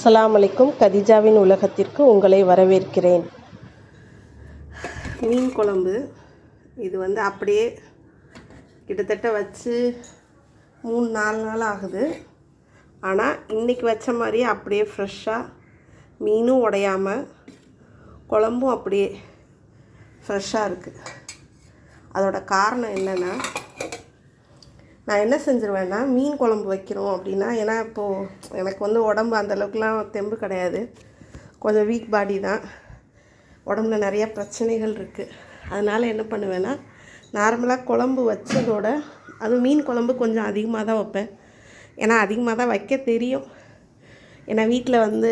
அஸ்லாம் அலைக்கும். கதிஜாவின் உலகத்திற்கு உங்களை வரவேற்கிறேன். மீன் குழம்பு. இது வந்து அப்படியே கிட்டத்தட்ட வச்சு மூணு நாலு நாள் ஆகுது. ஆனால் இன்றைக்கி வச்ச மாதிரியே அப்படியே ஃப்ரெஷ்ஷாக மீனும் உடையாமல் குழம்பும் அப்படியே ஃப்ரெஷ்ஷாக இருக்குது அதோட காரணம் என்னென்னா நான் என்ன செஞ்சுருவேன்னா மீன் குழம்பு வைக்கிறோம் அப்படின்னா ஏன்னா இப்போது எனக்கு வந்து உடம்பு அந்தளவுக்குலாம் தெம்பு கிடையாது. கொஞ்சம் வீக் பாடி தான். உடம்புல நிறைய பிரச்சனைகள் இருக்குது அதனால் என்ன பண்ணுவேன்னா நார்மலாக குழம்பு வச்சதோட அதுவும் மீன் குழம்பு கொஞ்சம் அதிகமாக தான் வைப்பேன். ஏன்னா அதிகமாக தான் வைக்க தெரியும். ஏன்னா வீட்டில் வந்து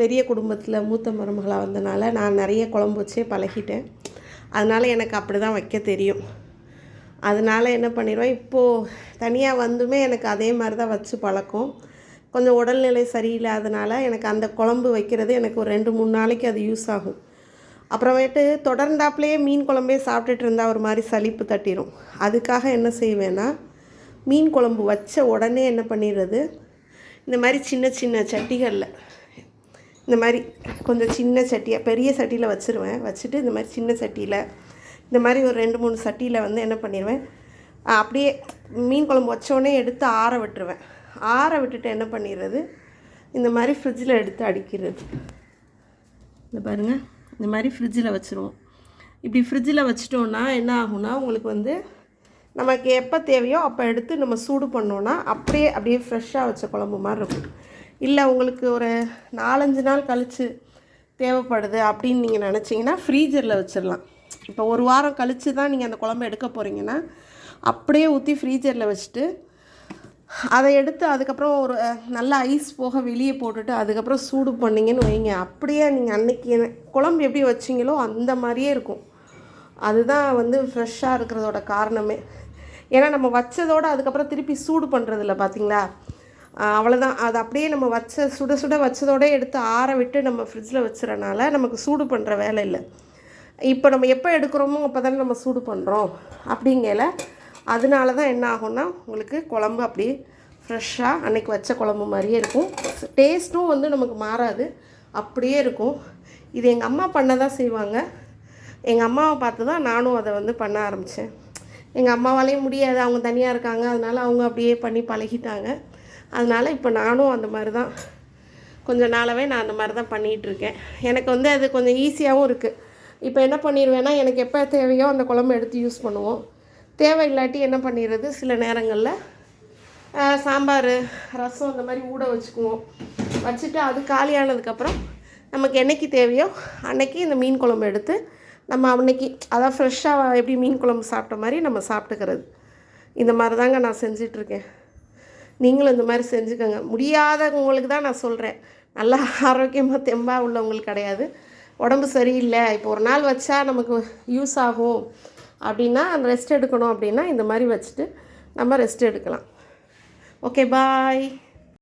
பெரிய குடும்பத்தில் மூத்த மருமகளாக வந்தனால நான் நிறைய குழம்பு வச்சே பழகிட்டேன். அதனால் எனக்கு அப்படி தான் வைக்க தெரியும். அதனால என்ன பண்ணிடுவேன் இப்போது தனியாக வந்துமே எனக்கு அதே மாதிரி தான் வச்சு பழக்கம். கொஞ்சம் உடல்நிலை சரியில்லாதனால எனக்கு அந்த குழம்பு வைக்கிறது எனக்கு ஒரு ரெண்டு மூணு நாளைக்கு அது யூஸ் ஆகும். அப்புறமேட்டு தொடர்ந்தாப்புலேயே மீன் குழம்பே சாப்பிட்டுட்டு இருந்தால் ஒரு மாதிரி சலிப்பு தட்டிடும் அதுக்காக என்ன செய்வேன்னா மீன் குழம்பு வச்ச உடனே என்ன பண்ணிடுறது இந்த மாதிரி சின்ன சின்ன சட்டிகளில் இந்த மாதிரி கொஞ்சம் சின்ன சட்டியாக பெரிய சட்டியில் வச்சுருவேன். வச்சுட்டு இந்த மாதிரி சின்ன சட்டியில் இந்த மாதிரி ஒரு ரெண்டு மூணு சட்டியில் வந்து என்ன பண்ணிடுவேன் அப்படியே மீன் குழம்பு வச்சோடனே எடுத்து ஆற விட்டுருவேன். ஆற விட்டுட்டு என்ன பண்ணிடுறது இந்த மாதிரி ஃப்ரிட்ஜில் எடுத்து அடிக்கிறது. இந்த பாருங்கள் இந்த மாதிரி ஃப்ரிட்ஜில் வச்சுருவோம். இப்படி ஃப்ரிட்ஜில் வச்சிட்டோன்னா என்ன ஆகும்னா உங்களுக்கு வந்து நமக்கு எப்போ தேவையோ அப்போ எடுத்து நம்ம சூடு பண்ணோன்னா அப்படியே அப்படியே ஃப்ரெஷ்ஷாக வச்ச குழம்பு மாதிரி இருக்கும். இல்லை உங்களுக்கு ஒரு நாலஞ்சு நாள் கழித்து தேவைப்படுது அப்படின்னு நீங்கள் நினச்சிங்கன்னா ஃப்ரீஜரில் வச்சிடலாம் இப்போ ஒரு வாரம் கழித்து தான் நீங்கள் அந்த குழம்பு எடுக்க போகிறீங்கன்னா அப்படியே ஊற்றி ஃப்ரீஜரில் வச்சுட்டு அதை எடுத்து அதுக்கப்புறம் ஒரு நல்ல ஐஸ் போக வெளியே போட்டுட்டு அதுக்கப்புறம் சூடு பண்ணிங்கன்னு வைங்க. அப்படியே நீங்கள் அன்னைக்கு குழம்பு எப்படி வச்சிங்களோ அந்த மாதிரியே இருக்கும். அதுதான் வந்து ஃப்ரெஷ்ஷாக இருக்கிறதோட காரணமே. ஏன்னா நம்ம வச்சதோட அதுக்கப்புறம் திருப்பி சூடு பண்ணுறதில்ல பார்த்தீங்களா அவ்வளோதான் அது அப்படியே நம்ம வச்ச சுட சுட வச்சதோட எடுத்து ஆற விட்டு நம்ம ஃப்ரிட்ஜில் வச்சுறனால நமக்கு சூடு பண்ணுற வேலை இல்லை. இப்போ நம்ம எப்போ எடுக்கிறோமோ அப்போ தானே நம்ம சூடு பண்ணுறோம் அப்படிங்கல. அதனால தான் என்ன ஆகும்னா உங்களுக்கு குழம்பு அப்படியே ஃப்ரெஷ்ஷாக அன்னைக்கு வச்ச குழம்பு மாதிரியே இருக்கும். டேஸ்ட்டும் வந்து நமக்கு மாறாது. அப்படியே இருக்கும். இது எங்கள் அம்மா பண்ண தான் செய்வாங்க. எங்கள் அம்மாவை பார்த்து தான் நானும் அதை வந்து பண்ண ஆரம்பித்தேன் எங்கள் அம்மாவாலேயும் முடியாது. அவங்க தனியாக இருக்காங்க. அதனால அவங்க அப்படியே பண்ணி பழகிட்டாங்க. அதனால் இப்போ நானும் அந்த மாதிரி தான் கொஞ்சம் நாளாகவே நான் அந்த மாதிரி தான் பண்ணிகிட்ருக்கேன் எனக்கு வந்து அது கொஞ்சம் ஈஸியாகவும் இருக்குது இப்போ என்ன பண்ணிடுவேன்னா எனக்கு எப்போ தேவையோ அந்த குழம்பு எடுத்து யூஸ் பண்ணுவோம். தேவை இல்லாட்டி என்ன பண்ணிடுறது சில நேரங்களில் சாம்பார் ரசம் இந்த மாதிரி ஊட வச்சுக்குவோம். வச்சுட்டு அது காலியானதுக்கப்புறம் நமக்கு என்றைக்கு தேவையோ அன்னைக்கு இந்த மீன் குழம்பு எடுத்து நம்ம அன்னைக்கு அதான் ஃப்ரெஷ்ஷாக எப்படி மீன் குழம்பு சாப்பிட்ட மாதிரி நம்ம சாப்பிட்டுக்கிறது. இந்த மாதிரி தாங்க நான் செஞ்சிட்ருக்கேன். நீங்களும் இந்த மாதிரி செஞ்சுக்கோங்க. முடியாதவங்களுக்கு தான் நான் சொல்கிறேன் நல்லா ஆரோக்கியமாக தெம்பாக உள்ளவங்களுக்கு கிடையாது. உடம்பு சரியில்லை இப்போ ஒரு நாள் வச்சா நமக்கு யூஸ் ஆகும். அப்படின்னா ரெஸ்ட் எடுக்கணும் அப்படின்னா இந்த மாதிரி வச்சுட்டு நம்ம ரெஸ்ட் எடுக்கலாம். Okay bye